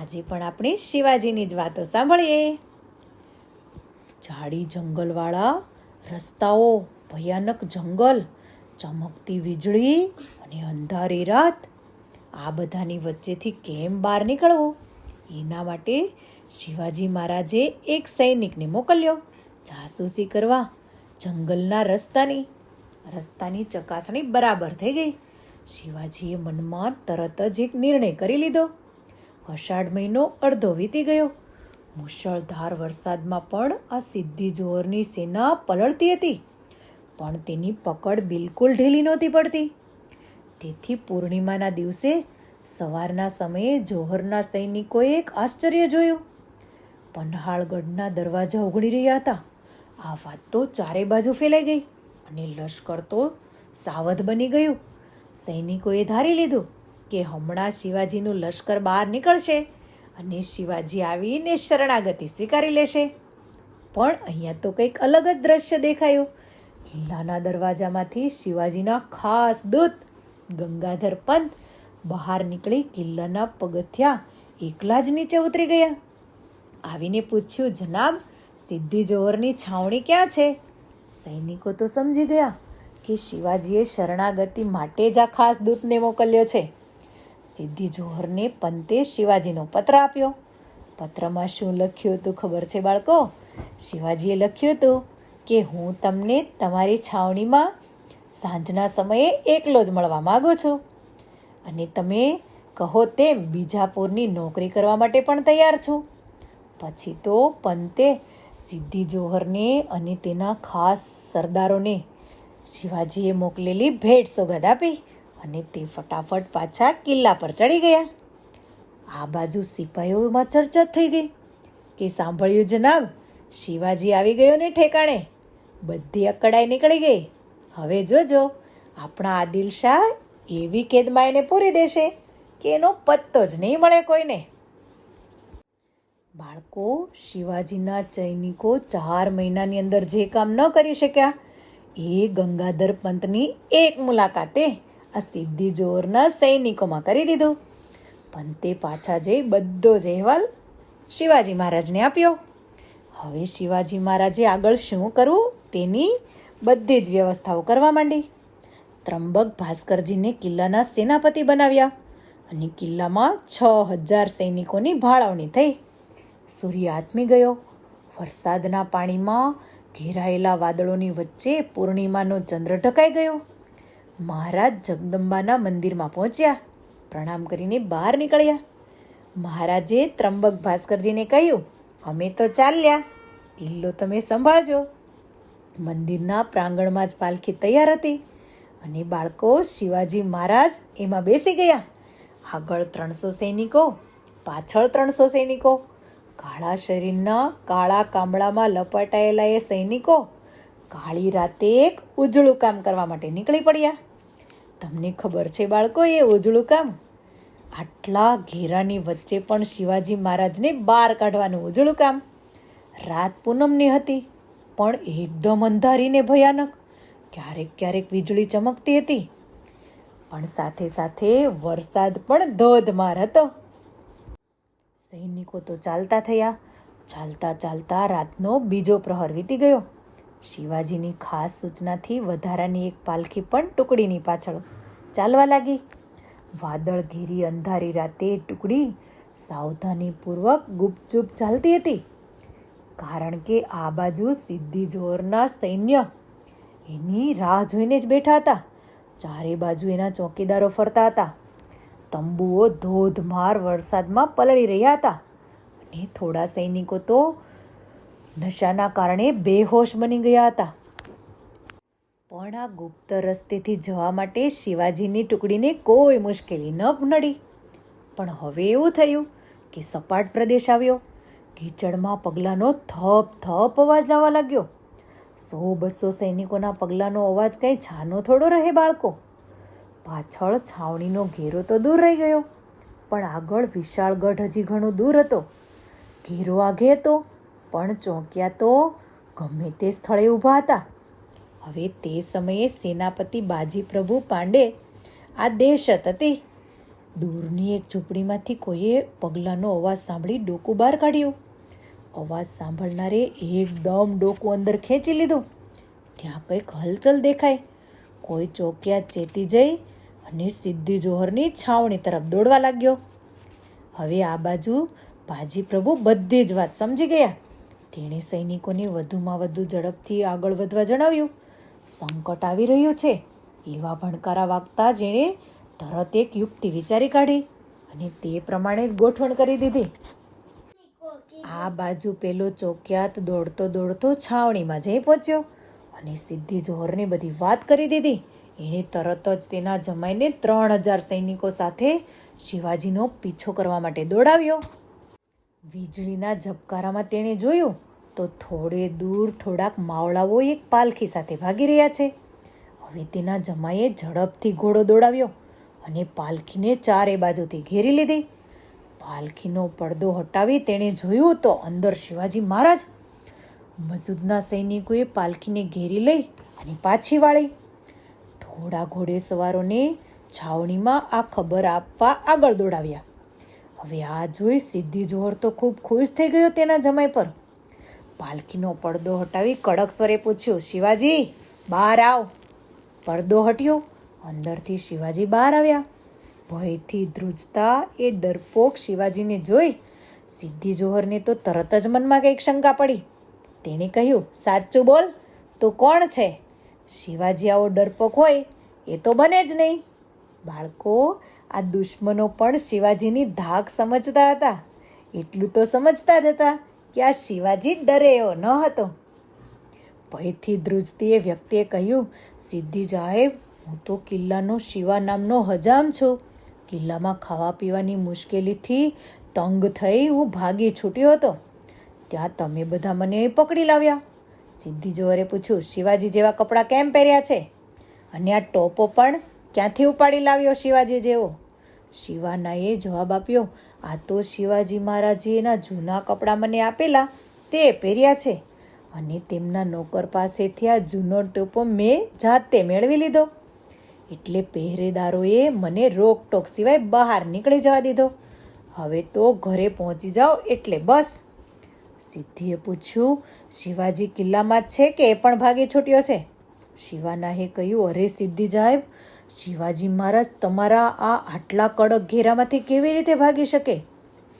આજે પણ આપણે શિવાજીની જ વાતો સાંભળીએ. ઝાડી જંગલવાળા, રસ્તાઓ, ભયાનક જંગલ, ચમકતી વીજળી અને અંધારી રાત. આ બધાની વચ્ચેથી કેમ બહાર નીકળવું? એના માટે શિવાજી મહારાજે એક સૈનિકને મોકલ્યો. જાસૂસી કરવા જંગલના રસ્તાની રસ્તાની ચકાસણી બરાબર થઈ ગઈ. શિવાજીએ મનમાં તરત જ એક નિર્ણય કરી લીધો. અષાઢ મહિનો અડધો વીતી ગયો. મુશળધાર વરસાદમાં પણ આ સિદ્ધિ જોહરની સેના પલળતી હતી, પણ તેની પકડ બિલકુલ ઢીલી નહોતી પડતી. તેથી પૂર્ણિમાના દિવસે સવારના સમયે જોહરના સૈનિકોએ એક આશ્ચર્ય જોયું. પન્હાળગઢના દરવાજા ઉઘડી રહ્યા હતા. આ વાત તો ચારે બાજુ ફેલાઈ ગઈ અને લશ્કર તો સાવધ બની ગયું. સૈનિકોએ ધારી લીધું કે હમણાં શિવાજીનું લશ્કર બહાર નીકળશે અને શિવાજી આવીને શરણાગતિ સ્વીકારી લેશે. પણ અહીંયા તો કંઈક અલગ જ દ્રશ્ય દેખાયું. કિલ્લાના દરવાજામાંથી શિવાજીના ખાસ દૂત, ગંગાધર પંત, બહાર નીકળી કિલ્લાના પગથિયા એકલા જ નીચે ઉતરી ગયા. આવીને પૂછ્યું, જનાબ સિદ્ધિ જોહરની છાવણી ક્યાં છે? સૈનિકો તો સમજી ગયા કે શિવાજીએ શરણાગતિ માટે જ આ ખાસ દૂતને મોકલ્યો છે. સિદ્ધિ જોહરને પંતે શિવાજીનો પત્ર આપ્યો. પત્રમાં શું લખ્યું હતું ખબર છે, બાળકો? શિવાજીએ લખ્યું હતું કે, હું તમને તમારી છાવણીમાં સાંજના સમયે એકલો જ મળવા માગું છું. અને તમે કહો તેમ બીજાપુરની નોકરી કરવા માટે પણ તૈયાર છું. પછી તો પંતે સિદ્ધિ જોહરને અને તેના ખાસ સરદારોને શિવાજીએ મોકલેલી ભેટ સોગંદ આપી. અને તે ફટાફટ પાછા કિલ્લા પર ચડી ગયા. આ બાજુ સિપાહીઓમાં ચર્ચા થઈ ગઈ કે સાંભળ્યું જનાબ શિવાજી આવી ગયો ને ઠેકાણે. બધી અકડાઈ નીકળી ગઈ. હવે જોજો, આપણા આદિલ શાહ એવી કેદમાં એને પૂરી દેશે કે એનો પત્તો જ નહીં મળે કોઈને. બાળકો, શિવાજીના સૈનિકો ચાર મહિનાની અંદર જે કામ ન કરી શક્યા, એ ગંગાધર પંતની એક મુલાકાતે આ સિદ્ધિ જોરના સૈનિકોમાં કરી દીધું. તે પાછા જઈ બધો જ અહેવાલ શિવાજી મહારાજને આપ્યો. હવે શિવાજી મહારાજે આગળ શું કરવું તેની બધી જ વ્યવસ્થાઓ કરવા માંડી. ત્રંબક ભાસ્કરજીને કિલ્લાના સેનાપતિ બનાવ્યા અને કિલ્લામાં છ હજાર સૈનિકોની ભાળવણી થઈ. સૂર્ય આત્મી ગયો. વરસાદના પાણીમાં ઘેરાયેલા વાદળોની વચ્ચે પૂર્ણિમાનો ચંદ્ર ઢકાઈ ગયો. મહારાજ જગદંબાના મંદિરમાં પહોંચ્યા. પ્રણામ કરીને બહાર નીકળ્યા. મહારાજે ત્રંબક ભાસ્કરજીને કહ્યું, અમે તો ચાલ્યા. કિલ્લો તમે સંભાળજો. મંદિરના પ્રાંગણમાં જ પાલખી તૈયાર હતી અને બાળકો શિવાજી મહારાજ એમાં બેસી ગયા. આગળ ત્રણસો સૈનિકો, પાછળ ત્રણસો સૈનિકો, કાળા શરીરના કાળા કામળામાં લપટાયેલા એ સૈનિકો કાળી રાતે એક ઉજળું કામ કરવા માટે નીકળી પડ્યા. તમને ખબર છે બાળકો એ ઉજળું કામ? આટલા ઘેરાની વચ્ચે પણ શિવાજી મહારાજને બહાર કાઢવાનું ઉજળું કામ. રાત પૂનમની હતી, પણ એકદમ અંધારીને ભયાનક. ક્યારેક ક્યારેક વીજળી ચમકતી હતી. પણ સાથે સાથે વરસાદ પણ ધોધમાર હતો. સૈનિકો તો ચાલતા થયા. ચાલતા ચાલતા રાતનો બીજો પ્રહર વીતી ગયો. શિવાજીની ખાસ સૂચનાથી વધારાની એક પાલખી પણ ટુકડીની પાછળ ચાલવા લાગી. વાદળ ઘેરી અંધારી રાતે ટુકડી સાવધાનીપૂર્વક ગુપચુપ ચાલતી હતી. કારણ કે આ બાજુ સિદ્ધિ જોરના સૈન્ય એની રાહ જોઈને જ બેઠા હતા. ચારે બાજુ એના ચોકીદારો ફરતા હતા. તંબુઓ ધોધમાર વરસાદમાં પલળી રહ્યા હતા. અને થોડા સૈનિકો તો નશાના કારણે બેહોશ બની ગયા હતા. પણ આ ગુપ્ત રસ્તેથી જવા માટે શિવાજીની ટુકડીને કોઈ મુશ્કેલી ન નડી પણ હવે એવું થયું કે સપાટ પ્રદેશ આવ્યો, કીચડમાં પગલાંનો થપ થપ અવાજ આવવા લાગ્યો. સો બસો સૈનિકોના પગલાંનો અવાજ કંઈ છાનો થોડો રહે બાળકો. પાછળ છાવણીનો ઘેરો તો દૂર રહી ગયો, પણ આગળ વિશાળ ગઢ હજી ઘણો દૂર હતો. ઘેરો આગે હતો પણ ચોંક્યા તો ગમે તે સ્થળે ઊભા હતા. હવે તે સમયે સેનાપતિ બાજી પ્રભુ પાંડે આ દેશત હતી દૂરની એક ઝૂંપડીમાંથી કોઈએ પગલાંનો અવાજ સાંભળી ડોકું બહાર કાઢ્યું. અવાજ સાંભળનારે એકદમ ડોકું અંદર ખેંચી લીધું. ત્યાં કંઈક હલચલ દેખાય કોઈ ચોકિયા ચેતી જઈ અને સિદ્ધિ જોહરની છાવણી તરફ દોડવા લાગ્યો. હવે આ બાજુ બાજી પ્રભુ બધી જ વાત સમજી ગયા. તેણે સૈનિકોને વધુમાં વધુ ઝડપથી આગળ વધવા જણાવ્યું. સંકટ આવી રહ્યું છે. એવા ભણકારા વાગતા જેણે તરત એક યુક્તિ વિચારી કાઢી અને તે પ્રમાણે ગોઠવણ કરી દીધી. આ બાજુ પેલો ચોકિયાત દોડતો દોડતો છાવણીમાં જઈ પહોંચ્યો અને સિદ્ધિ જોહરની બધી વાત કરી દીધી. એણે તરત જ તેના જમાઈને ત્રણ હજાર સૈનિકો સાથે શિવાજીનો પીછો કરવા માટે દોડાવ્યો. વીજળીના ઝબકારામાં તેણે જોયું તો થોડે દૂર થોડાક માવળાઓ એક પાલખી સાથે ભાગી રહ્યા છે. હવે તેના જમાઈએ ઝડપથી ઘોડો દોડાવ્યો અને પાલખીને ચારે બાજુથી ઘેરી લીધી. પાલખીનો પડદો હટાવી તેણે જોયું તો અંદર શિવાજી મહારાજ મસૂદના સૈનિકોએ પાલખીને ઘેરી લઈ અને પાછી વાળી. થોડા ઘોડે સવારોને છાવણીમાં આ ખબર આપવા આગળ દોડાવ્યા. હવે આ જોઈ સિદ્ધિ જોહર તો ખૂબ ખુશ થઈ ગયો તેના જમાઈ પર. પાલખીનો પડદો હટાવી કડક સ્વરે પૂછ્યો, શિવાજી, બહાર આવ. પડદો હટ્યો, અંદરથી શિવાજી બહાર આવ્યા. ભયથી ધ્રુજતા એ ડરપોક શિવાજીને જોઈ સિદ્ધિ જોહરને તો તરત જ મનમાં કંઈક શંકા પડી. તેણે કહ્યું, સાચું બોલ, તું કોણ છે? શિવાજી આવો ડરપોક હોય, એ તો બને જ નહીં. બાળકો આ દુશ્મનો પણ શિવાજીની ધાક સમજતા હતા. એટલું તો સમજતા જ હતા કે આ શિવાજી ડરે એવો ન હતો. ભયથી ધ્રુજતી એ વ્યક્તિએ કહ્યું, સિદ્ધિ સાહેબ હું તો કિલ્લાનો શિવા નામનો હજામ છું. કિલ્લામાં ખાવા પીવાની મુશ્કેલીથી તંગ થઈ હું ભાગી છૂટ્યો હતો. ત્યાં તમે બધા મને પકડી લાવ્યા. સિદ્ધિ જોહરે પૂછ્યું, શિવાજી જેવા કપડાં કેમ પહેર્યા છે? અને આ ટોપો પણ ક્યાંથી ઉપાડી લાવ્યો શિવાજી જેવો? શિવાનાએ જવાબ આપ્યો, આ તો શિવાજી મહારાજે એના જૂના કપડાં મને આપેલા, તે પહેર્યા છે. અને તેમના નોકર પાસેથી આ જૂનો ટોપો મેં જાતે મેળવી લીધો. એટલે પહેરેદારોએ મને રોકટોક સિવાય બહાર નીકળી જવા દીધો. હવે તો ઘરે પહોંચી જાઓ એટલે બસ. સિદ્ધિએ પૂછ્યું, શિવાજી કિલ્લામાં છે કે એ પણ ભાગી છૂટ્યો છે? શિવાનાએ કહ્યું, અરે સિદ્ધિ સાહેબ શિવાજી મહારાજ તમારા આ આટલા કડક ઘેરામાંથી કેવી રીતે ભાગી શકે?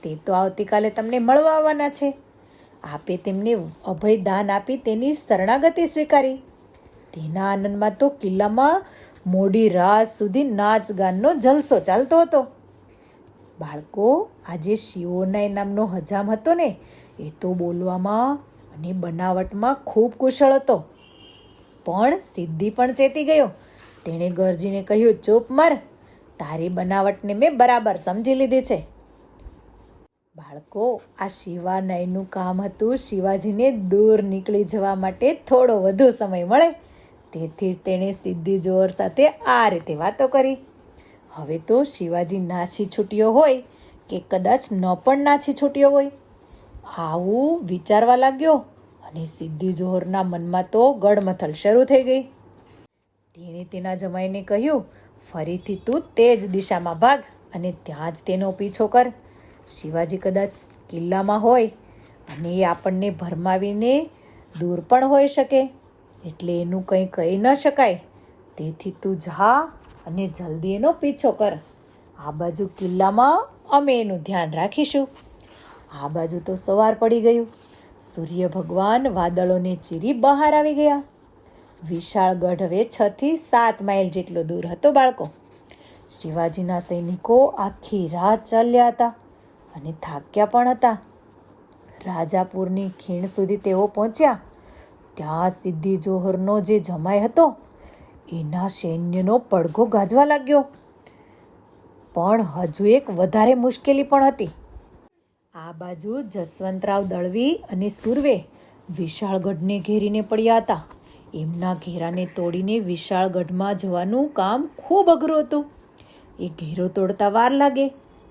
તે તો આવતીકાલે તમને મળવા આવવાના છે. આપે તેમને અભય દાન આપી તેની શરણાગતિ સ્વીકારી. તેના આનંદમાં તો કિલ્લામાં મોડી રાત સુધી નાચ ગાનનો જલસો ચાલતો હતો. બાળકો, આજે શિવોનાય નામનો હજામ હતો ને, એ તો બોલવામાં અને બનાવટમાં ખૂબ કુશળ હતો. પણ સિદ્ધિ પણ ચેતી ગયો. તેણે ગરજીને કહ્યું, ચૂપ મર. તારી બનાવટને મેં બરાબર સમજી લીધી છે. બાળકો, આ શિવાનયનું કામ હતું શિવાજીને દૂર નીકળી જવા માટે થોડો વધુ સમય મળે. તેથી તેણે સિદ્ધિ જોર સાથે આ રીતે વાતો કરી. હવે તો શિવાજી નાસી છૂટ્યો હોય કે કદાચ ન પણ નાસી છૂટ્યો હોય. આવું વિચારવા લાગ્યો અને સિદ્ધિ જોહરના મનમાં તો ગડમથલ શરૂ થઈ ગઈ. તેણે તેના જમાઈને કહ્યું, ફરીથી તું તે જ દિશામાં ભાગ અને ત્યાં જ તેનો પીછો કર. શિવાજી કદાચ કિલ્લામાં હોય અને એ આપણને ભરમાવીને દૂર પણ હોઈ શકે, એટલે એનું કંઈ કહી ન શકાય. તેથી તું જા અને જલ્દી એનો પીછો કર. આ બાજુ કિલ્લામાં અમે એનું ધ્યાન રાખીશું. આ બાજુ તો સવાર પડી ગયું. સૂર્ય ભગવાન વાદળોને ચીરી બહાર આવી ગયા. વિશાળ ગઢ હવે છ થી સાત માઇલ જેટલો દૂર હતો બાળકો. શિવાજીના સૈનિકો આખી રાત ચાલ્યા હતા અને થાક્યા પણ હતા. રાજાપુરની ખીણ સુધી તેઓ પહોંચ્યા. ત્યાં સિદ્ધિ જોહરનો જે જમાઈ હતો, એના સૈન્યનો પડઘો ગાજવા લાગ્યો. પણ હજુ એક વધારે મુશ્કેલી પણ હતી. આ બાજુ જસવંતરાવ દળવી અને સુરવે વિશાળગઢને ઘેરીને પડ્યા હતા. એમના ઘેરાને તોડીને વિશાળગઢમાં જવાનું કામ ખૂબ અઘરું હતું. એ ઘેરો તોડતા વાર લાગે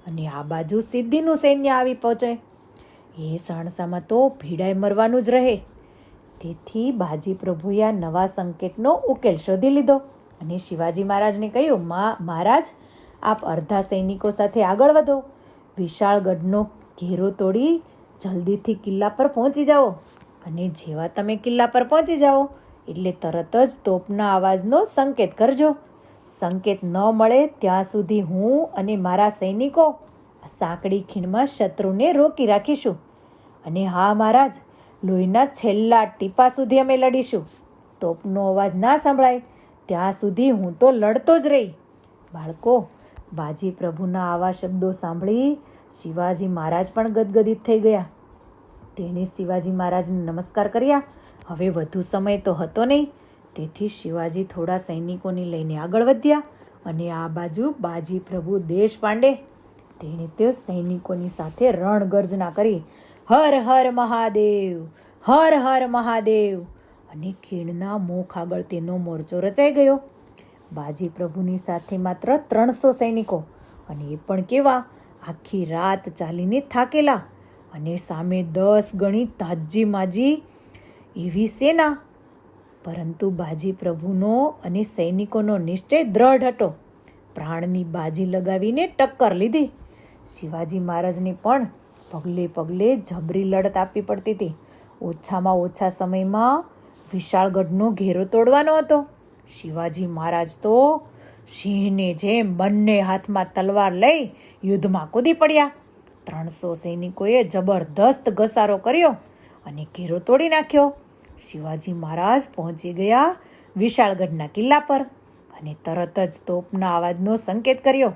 અને આ બાજુ સિદ્ધિનું સૈન્ય આવી પહોંચે. એ સાણસામાં તો ભીડાઈ મરવાનું જ રહે. તેથી બાજી પ્રભુએ આ નવા સંકેતનો ઉકેલ શોધી લીધો અને શિવાજી મહારાજને કહ્યું, મા, મહારાજ, આપ અડધા સૈનિકો સાથે આગળ વધો. વિશાળ ગઢનો ઘેરો તોડી જલ્દીથી કિલ્લા પર પહોંચી જાઓ અને જેવા તમે કિલ્લા પર પહોંચી જાઓ એટલે તરત જ તોપના અવાજનો સંકેત કરજો. સંકેત ન મળે ત્યાં સુધી હું અને મારા સૈનિકો સાંકડી ખીણમાં શત્રુને રોકી રાખીશું. અને હા, મહારાજ, લોહીના છેલ્લા ટીપા સુધી અમે લડીશું. તોપનો અવાજ ના સંભળાય. ત્યાં સુધી હું તો લડતો જ રહી. બાળકો, બાજી પ્રભુના આવા શબ્દો સાંભળી શિવાજી મહારાજ પણ ગદગદિત થઈ ગયા. તેણે શિવાજી મહારાજને નમસ્કાર કર્યા. હવે વધુ સમય તો હતો નહીં. તેથી શિવાજી થોડા સૈનિકોને લઈને આગળ વધ્યા અને આ બાજુ બાજી પ્રભુ દેશપાંડે તેણે તે સૈનિકોની સાથે રણગર્જના કરી, હર હર મહાદેવ, હર હર મહાદેવ. અને ખીણના મુખ આગળ તેનો મોરચો રચાઈ ગયો. બાજી પ્રભુની સાથે માત્ર ત્રણસો સૈનિકો અને એ પણ કેવા, આખી રાત ચાલીને થાકેલા અને સામે દસ ગણી તાજી માજી એવી સેના. પરંતુ બાજી પ્રભુનો અને સૈનિકોનો નિશ્ચય દ્રઢ હતો. પ્રાણની બાજી લગાવીને ટક્કર લીધી. શિવાજી મહારાજને પણ પગલે પગલે જબરી લડત આપવી પડતી હતી. ઓછામાં ઓછા સમયમાં વિશાળગઢનો ઘેરો તોડવાનો હતો. શિવાજી મહારાજ તો સિંહને જેમ બંને હાથમાં તલવાર લઈ યુદ્ધમાં કૂદી પડ્યા. ત્રણસો સૈનિકોએ જબરદસ્ત ઘસારો કર્યો અને ઘેરો તોડી નાખ્યો. શિવાજી મહારાજ પહોંચી ગયા વિશાળગઢના કિલ્લા પર અને તરત જ તોપના અવાજનો સંકેત કર્યો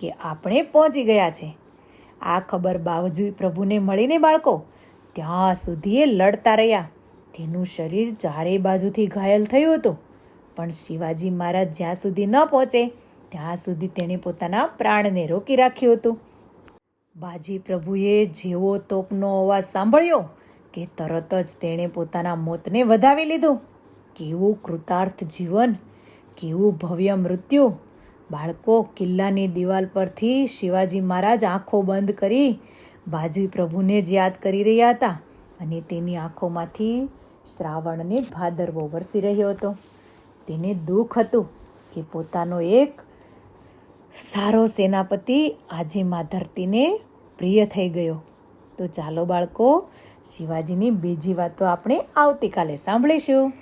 કે આપણે પહોંચી ગયા છે. આ ખબર બાવજુ પ્રભુને મળીને બાળકો ત્યાં સુધી એ લડતા રહ્યા. તેનું શરીર ચારે બાજુથી ઘાયલ થયું હતું. પણ શિવાજી મહારાજ જ્યાં સુધી ન પહોંચે, ત્યાં સુધી તેણે પોતાના પ્રાણને રોકી રાખ્યું હતું. બાજી પ્રભુએ જેવો તોપનો અવાજ સાંભળ્યો કે તરત જ તેણે પોતાના મોતને વધાવી લીધું. કેવું કૃતાર્થ જીવન, કેવું ભવ્ય મૃત્યુ. બાળકો કિલ્લાની દિવાલ પરથી શિવાજી મહારાજ આંખો બંધ કરી બાજી પ્રભુને જ યાદ કરી રહ્યા હતા અને તેની આંખોમાંથી શ્રાવણને ભાદરવો વરસી રહ્યો હતો. તેને દુઃખ હતું કે પોતાનો એક સારો સેનાપતિ આજે મા ધરતીને પ્રિય થઈ ગયો. તો ચાલો બાળકો શિવાજીની બીજી વાતો આપણે આવતીકાલે સાંભળીશું.